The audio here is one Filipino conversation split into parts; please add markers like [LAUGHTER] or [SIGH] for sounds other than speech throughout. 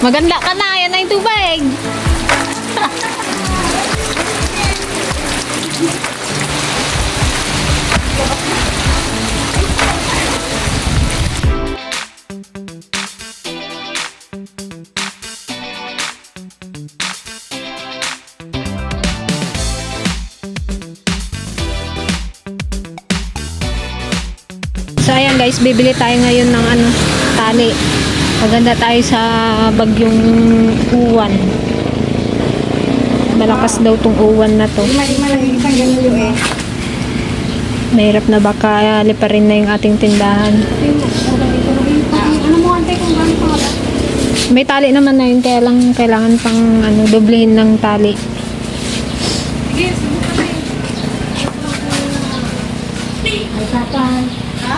Maganda ka na. Yan na yung tubig. So ayan guys, bibili tayo ngayon ng ano, tali. Maganda tayo sa bagyong uwan. Malakas daw tong uwan na to. Mahirap na baka liparin na yung ating tindahan. Ano May tali naman na yun, kaya lang kailangan pang ano, doblehin ng tali. Sige, subukan na yun. Ay, sapan. Ha?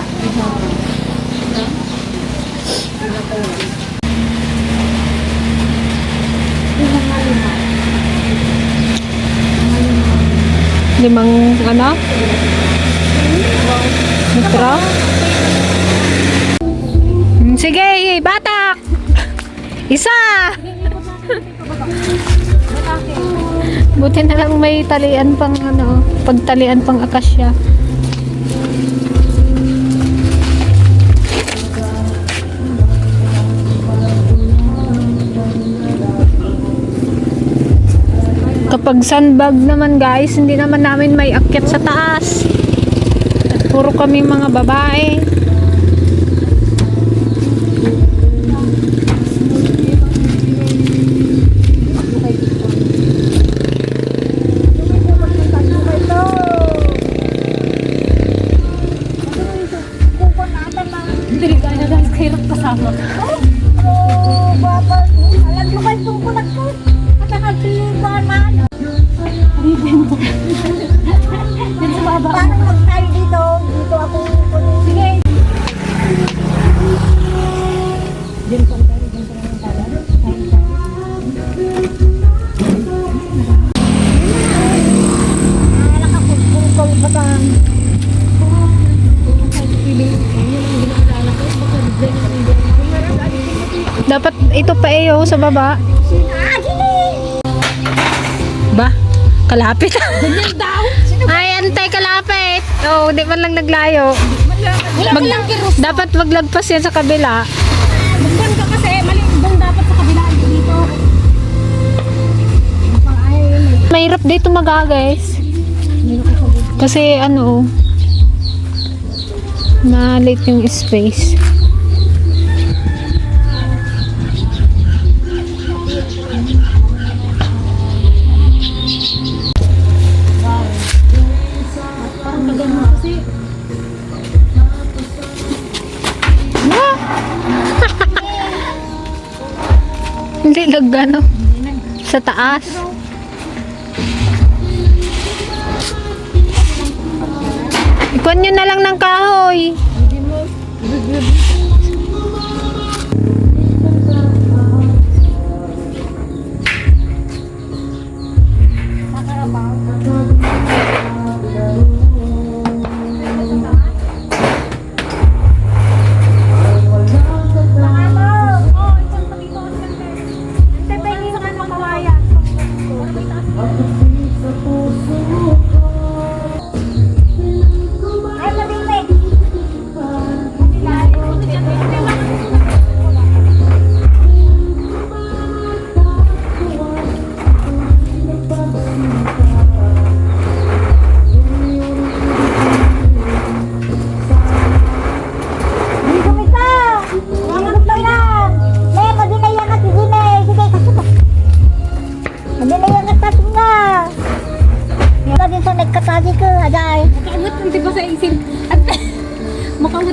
Limang ano? Metro? Sige, batak! Isa! Buti na lang may talian pang ano, pagtalian pang akasya. Kapag sandbag naman guys, hindi naman namin may akyat sa taas. Puro kami mga babae. Ito pa eh oh, sa baba. Ba? Kalapit. Ganyan daw. Ay, antay kalapit. Oh, di man lang naglayo. Mag, dapat maglagpas yan sa kabila. Bugban ka kasi, mali doon dapat sa kabila dito. Mahirap dito maga guys. Kasi ano, na-late yung space. Nagano. Sa taas. Ikuan nyo na lang ng kahoy. Hindi,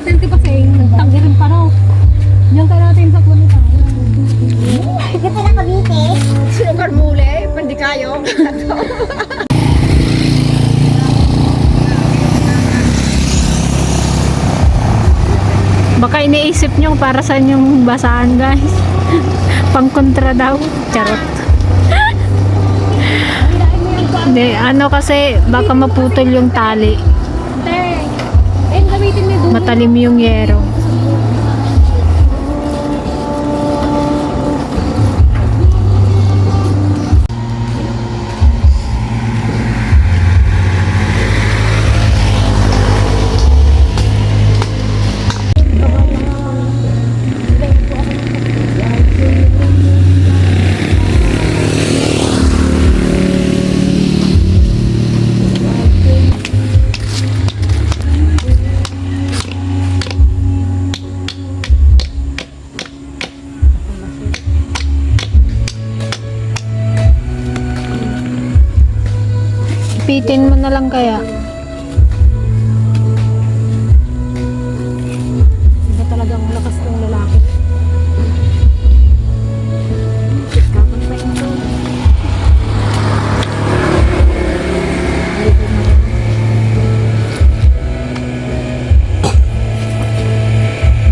ng tipa sa isin. Tanggirin pa raw. Diyan ka natin sa kunita. Sige, pinakabiti. Sinukan muli, pandi kayo. Baka iniisip nyo para saan yung basahan guys. [LAUGHS] Pangkontra daw. Charot. [LAUGHS] Hindi, ano kasi baka maputol yung tali. Matalim yung yero. Lapitin mo na lang kaya. Iba talagang lakas ng lalaki.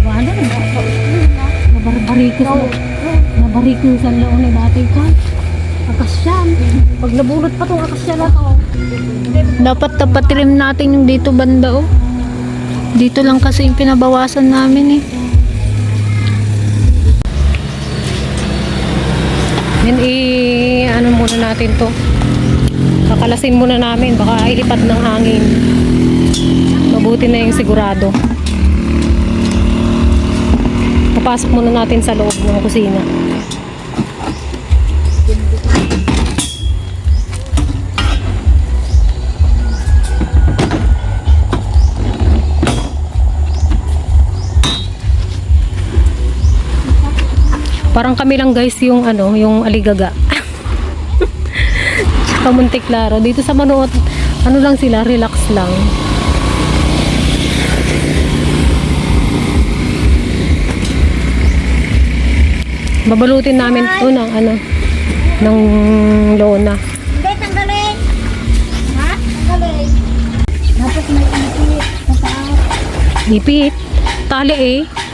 Wala na ba? Nabarbarikos na. Nabarikos ang laon ni dati ka. Akasyan. Pag nabulot pa tong akasyan na to. Dapat tapatrim natin yung dito banda oh. Dito lang kasi yung pinabawasan namin eh. Yan i ano muna natin to. Kakalasin muna namin baka ilipat ng hangin. Mabuti na yung sigurado. Papasok muna natin sa loob ng kusina. Parang kami lang guys yung ano, yung aligaga. [LAUGHS] Tsaka Monte Claro. Dito sa Manoot, ano lang sila, relax lang. Babalutin namin to ng ano, ng lona. Hindi, tanggalin. Ha? Tanggalin. Tapos may ipit. Ipit. Tali eh.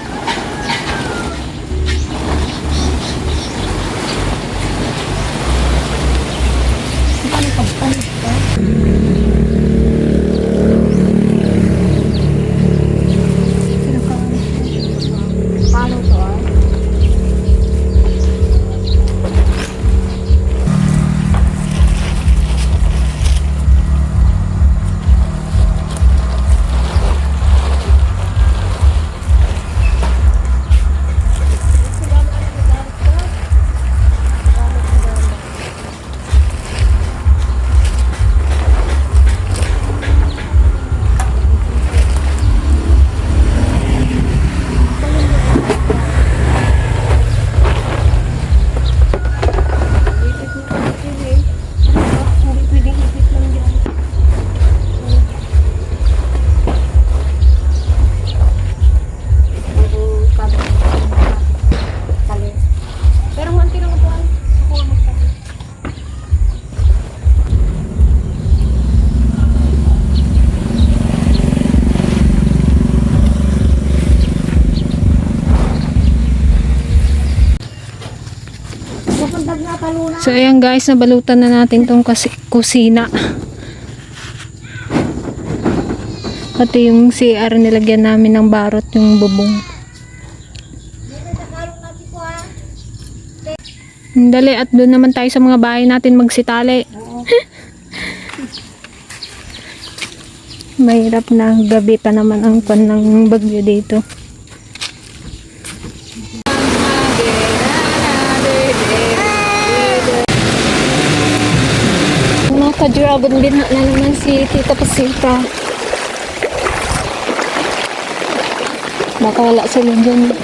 So ayan guys, nabalutan na natin tong kusina. Pati yung CR nilagyan namin ng barot yung bubong. Dali at doon naman tayo sa mga bahay natin magsitali. [LAUGHS] Mahirap na gabi pa naman ang pan ng bagyo dito. Nakajurabon din na naman si Tita Pasita. Baka wala sila dyan.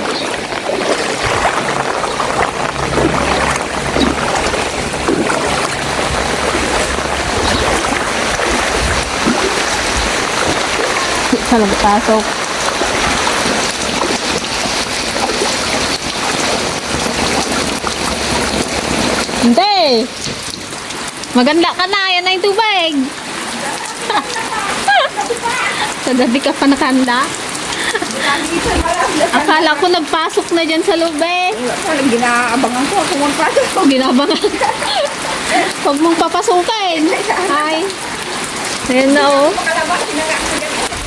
Sa nagpasok. Hindi! Maganda ka na, yan na yung tubig. [LAUGHS] Sa dati ka pa nakanda. [LAUGHS] Akala ko nagpasok na dyan sa loob eh. Ginaabangan ko kung magpasok. Ginabangan. [LAUGHS] Huwag mong papasukin. Hi. Ayan na oh.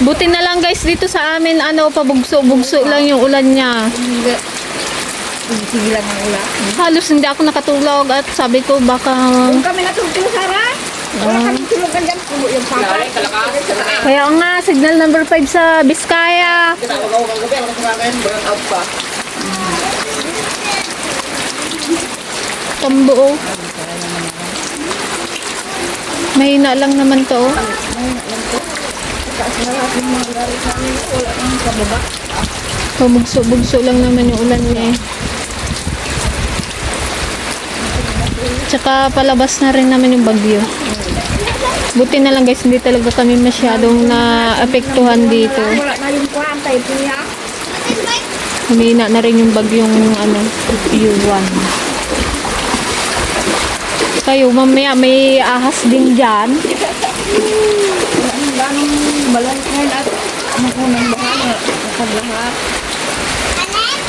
Buti na lang guys dito sa amin ano pabugso-bugso lang yung ulan niya. Sige lang ang ulan. Halos hindi ako nakatulog at sabi ko baka Kung kami natutulog, Sara, wala kami tulugan dyan. Pulo yung papa. kaya nga signal number 5 sa Biskaya. Tambuo. Mahina lang naman to. oh. Pabugso-bugso lang naman yung ulan niya eh. Tsaka palabas na rin naman yung bagyo. Buti na lang guys, hindi talaga kami masyadong na-apektuhan dito. Humina na rin yung bagyong ano, Yuan. Kayo, mamaya may ahas din dyan. Ang daming balan ngayon at ano ko nang bahala. Kapag lahat.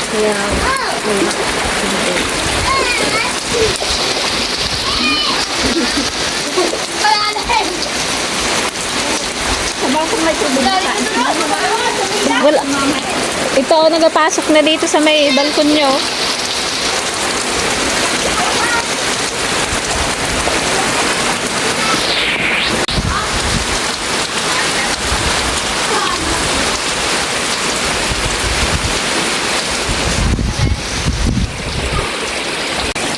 Kaya, wala. Sabaw ko may tubig sa Wala. Ito, nagapasok na dito sa may balkon nyo.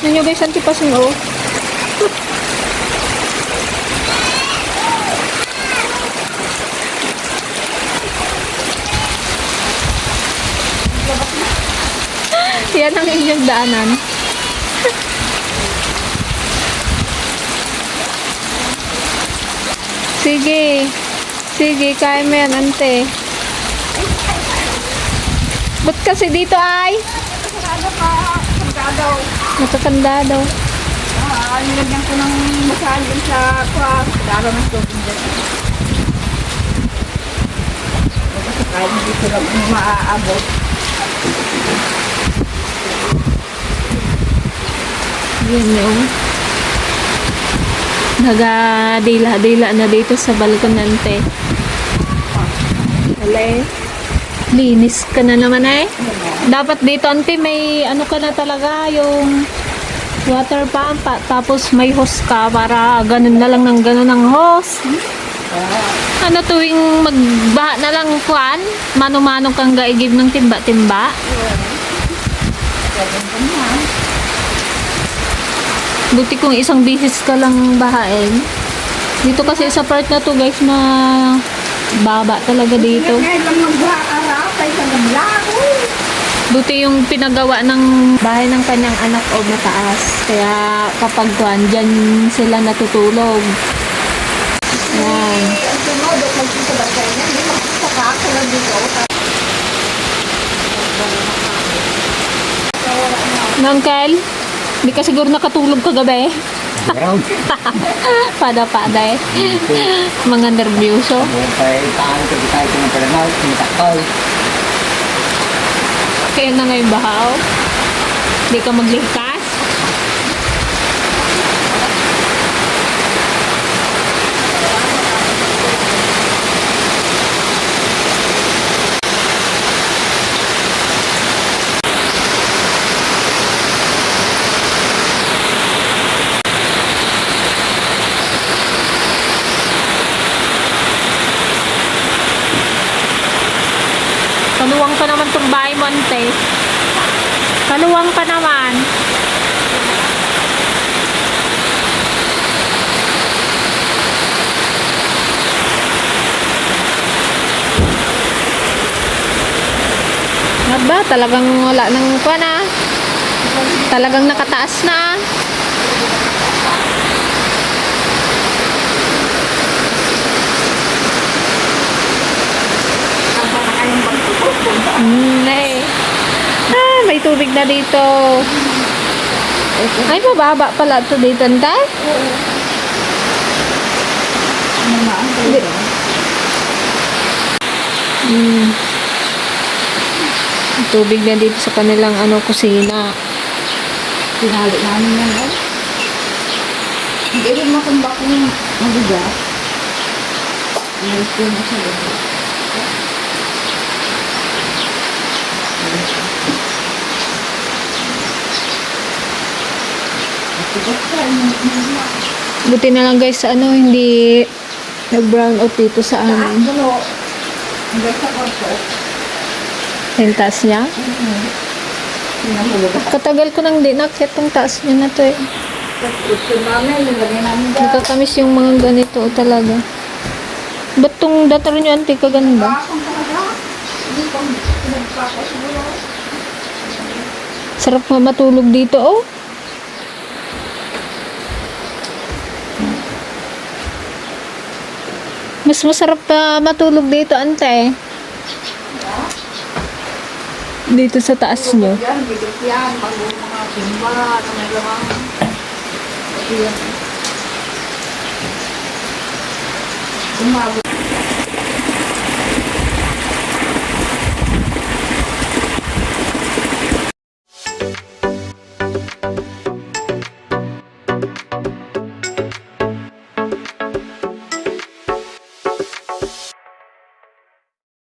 Yan nyo guys, antipasin oh. Yan ang inyong daanan. Sige. Sige, kaya mo yan, ante. Ba't kasi dito ay? Sarado ka. Sarado. Nakakanda daw. Ah, nilagyan ko ng masahan din sa kwa. Daro ng tubig dyan. Kasi kahit hindi ko lang maaabot. Yan yung nagadila-dila na dito sa balkon nante. Alay. Linis ka na naman eh. Dapat dito ante may ano ka na talaga yung water pump pa- tapos may hose ka para ganun na lang ng ganun ang hose. Ano tuwing magbaha na lang kuan, mano-mano kang gaigib ng timba-timba. Buti kung isang bisis ka lang bahain. Dito kasi sa part na to guys na baba talaga dito. Buti yung pinagawa ng bahay ng kanyang anak o mataas. Kaya kapag kuan, dyan sila natutulog. Yan. Ang Hindi ka siguro nakatulog kagabi. [LAUGHS] Pada-pada eh. Mga nervyoso. Kaya na ngayon bahaw. Hindi ka maglikas. Kaluwang pa naman itong bahay mo, ante. Kaluwang pa naman. Aba, talagang wala nang kuha na. Talagang nakataas na. Hmm, eh. Ah, may tubig na dito. Ay, mababa pala ito dito, Antay. Hindi. Hmm. Tubig na dito sa kanilang ano kusina. Pinalo namin yan, eh. Hindi rin makumbak yung mabigat. May ko na sa loob. Buti na lang guys, ano, hindi nag-brown out dito sa amin. Ano? Hanggang sa korpo. Yung niya. Pinahulog. Katagal ko nang di nakit tong taas niya na to eh. Nakakamiss yung mga ganito talaga. Ba't tong datar niyo anti. Hindi ko pinagpapasiguro. Sarap nga matulog dito oh. Mas masarap pa matulog dito, ante. Dito sa taas nyo. Umabot